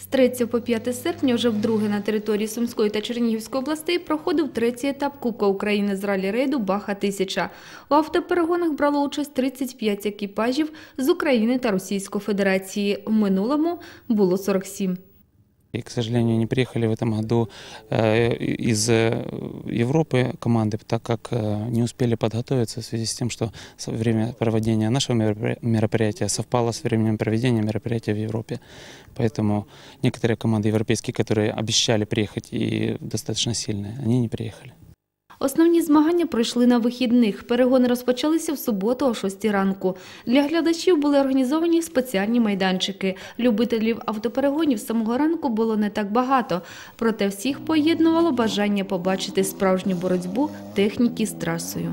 З 3 по 5 серпня вже вдруге на території Сумської та Чернігівської областей проходив третій етап Кубка України з ралі-рейду «Баха-1000». У автоперегонах брало участь 35 екіпажів з України та Російської Федерації. В минулому було 47. И, к сожалению, не приехали в этом году э, из э, Европы команды, так как э, не успели подготовиться в связи с тем, что со- время проведения нашего меропри- мероприятия совпало с временем проведения мероприятия в Европе. Поэтому некоторые команды европейские, которые обещали приехать и достаточно сильные, они не приехали. Основні змагання пройшли на вихідних. Перегони розпочалися в суботу о 6 ранку. Для глядачів були організовані спеціальні майданчики. Любителів автоперегонів самого ранку було не так багато, проте всіх поєднувало бажання побачити справжню боротьбу техніки з трасою.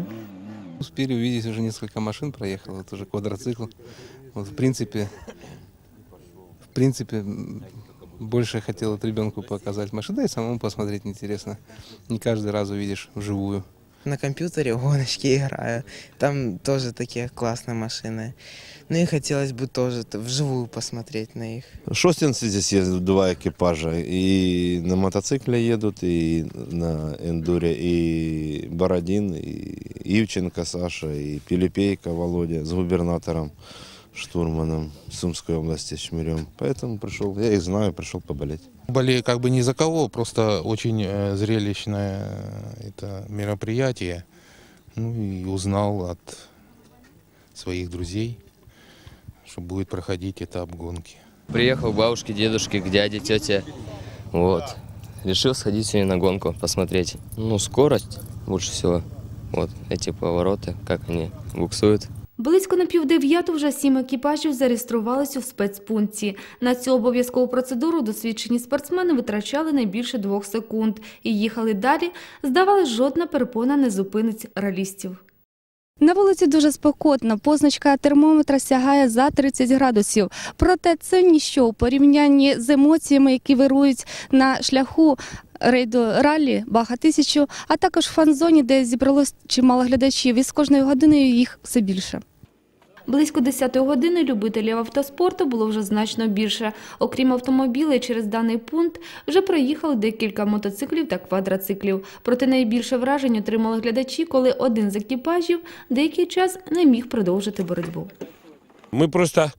Успели увидеть уже несколько машин проехало, вот уже квадроцикл. Вот в принципе, в принципе, м, больше хотел вот ребенку показать машину, да и самому посмотреть интересно. Не каждый раз увидишь вживую. На компьютере гоночки играю. Там тоже такие классные машины. Ну и хотелось бы тоже т- вживую посмотреть на их. Шостинцы здесь ездят два экипажа. И на мотоцикле едут, и на эндуре, и Бородин, и Ивченко Саша, и Пилипейко Володя с губернатором, Штурманом Сумской области Шмирем. Поэтому пришел, я их знаю, пришел поболеть. Болею как бы ни за кого, просто очень э, зрелищное э, это мероприятие. Ну и узнал от своих друзей, что будет проходить этап гонки. Приехал к бабушке, дедушке, к дяде, тете. Вот. Решил сходить сегодня на гонку, посмотреть. Ну, скорость лучше всего. Вот эти повороты, как они буксуют. Близько на півдев'яту вже сім екіпажів зареєструвалися у спецпункті. На цю обов'язкову процедуру досвідчені спортсмени витрачали не більше двох секунд і їхали далі. Здавалось, жодна перепона не зупинить ралістів. На вулиці дуже спекотно, позначка термометра сягає за 30 градусів. Проте це ніщо у порівнянні з емоціями, які вирують на шляху рейду ралі Баха тисячу, а також в фан-зоні, де зібралось чимало глядачів, і з кожною годиною їх все більше. Близько 10 години любителів автоспорту було вже значно більше. Окрім автомобілей, через даний пункт вже проїхали декілька мотоциклів та квадроциклів. Проте найбільше вражень отримали глядачі, коли один з екіпажів деякий час не міг продовжити боротьбу. Мы просто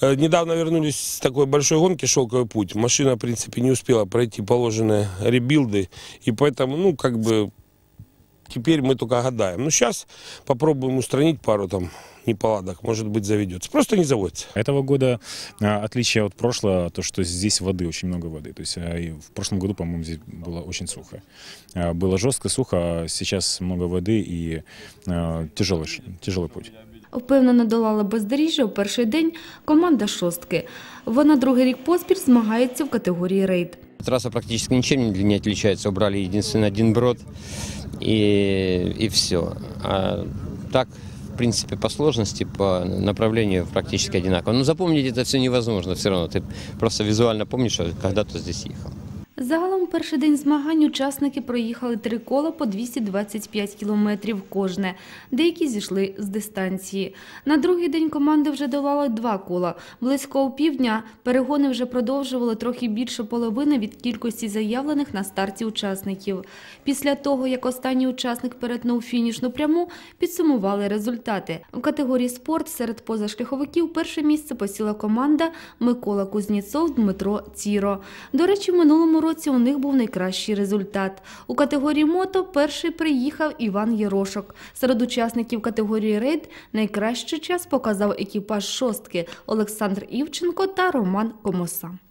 э, недавно вернулись с такой большой гонки «Шелковый путь». Машина, в принципе, не успела пройти положенные ребилды, и поэтому, ну, как бы, теперь мы только гадаем. Ну, сейчас попробуем устранить пару там неполадок, может быть, заведется. Просто не заводится. Этого года а, отличие от прошлого, то, что здесь воды, очень много воды. То есть а, в прошлом году, по-моему, здесь было очень сухо. А, Было жестко, сухо, а сейчас много воды и а, тяжелый, тяжелый путь. Впевнено долала бездоріжжя у перший день команда «шостки». Вона другий рік поспіль змагається в категорії рейд. Трасса практически ничем не отличается. Убрали единственный один брод и, и все. А так, в принципе, по сложности, по направлению практически одинаково. Но запомнить это все невозможно все равно. Ты просто визуально помнишь, что когда-то здесь ехал. Загалом перший день змагань учасники проїхали три кола по 225 кілометрів кожне. Деякі зійшли з дистанції. На другий день команди вже долали два кола. Близько опівдня перегони вже продовжували трохи більше половини від кількості заявлених на старті учасників. Після того, як останній учасник перетнув фінішну пряму, підсумували результати. В категорії спорт серед позашляховиків перше місце посіла команда Микола Кузніцов, Дмитро Ціро. До речі, в минулому році у них був найкращий результат. У категорії мото перший приїхав Іван Єрошок. Серед учасників категорії рейд найкращий час показав екіпаж шостки Олександр Івченко та Роман Комоса.